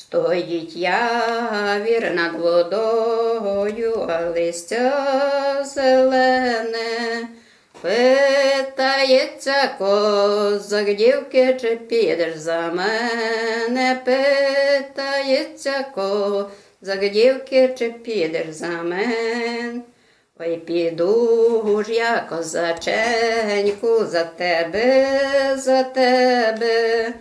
Стоїть явір над водою, а листя зелене. Питається козак дівки, чи підеш за мене? Питається козак дівки, чи підеш за мене? Ой, піду ж я, козаченьку, за тебе, за тебе.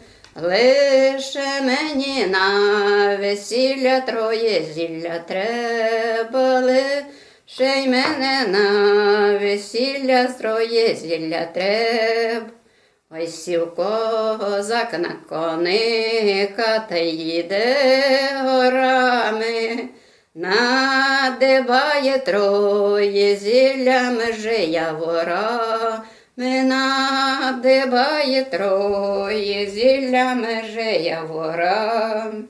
Лише мені на весілля троє зілля треба, лише й мене на весілля троє зілля треба. Ой, сів козак на коника та їде горами, надибає троє зілля межея ворами, надибає троє зілля межея ворами.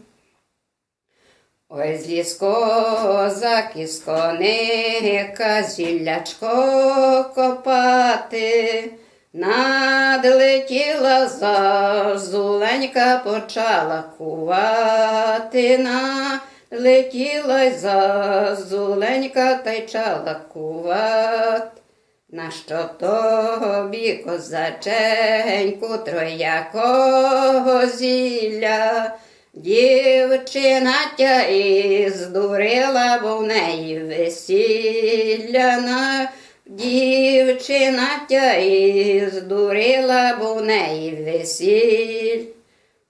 Ой, зліз козак із коника, зіллячко копати, надлетіла зазуленька, почала кувати, надлетіла зазуленька, та й чала кувати. На що тобі, козаченьку, троякого зілля? Дівчина тя і здурила, бо в неї весілля. На Дівчина тя і здурила, бо в неї весілля.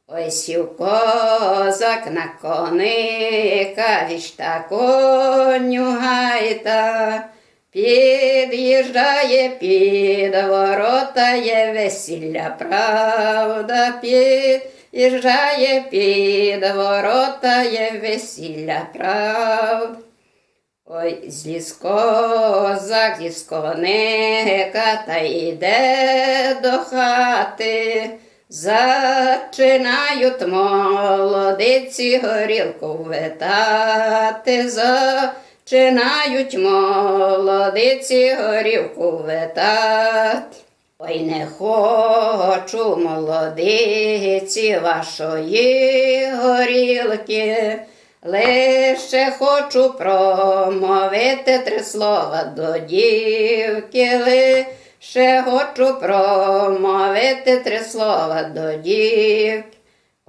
Ой, сів козак на коника, віж та коню гайта. Під'їжджає під ворота є весілля, правда, під'їжджає під ворота є весілля, правда. Ой, зліз козак, зліз коника та йде до хати. Зачинають молодиці горілку витати. Зачинають молодиці горілку витати. Ой, не хочу молодиці вашої горілки. Лише хочу промовити три слова до дівки, лише хочу промовити три слова до дівки.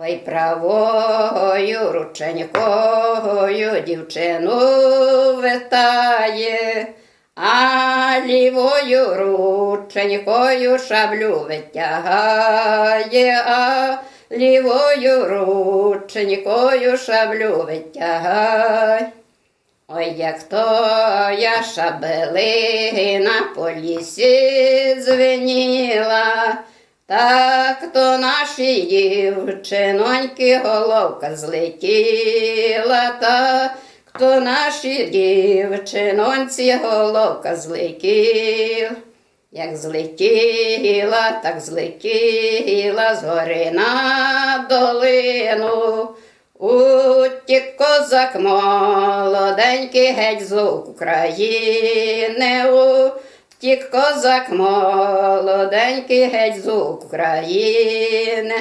Ой, правою рученькою дівчину витає, а лівою рученькою шаблю витягає, а лівою рученькою шаблю витягай. Ой, як то я шабелина по лісі звеніла, так то наші дівчиноньки головка злетіла, так то наші дівчинонці головка злетіла. Як злетіла, так злетіла з гори на долину. Утік козак молоденький геть з України. Утік козак молоденький геть з України.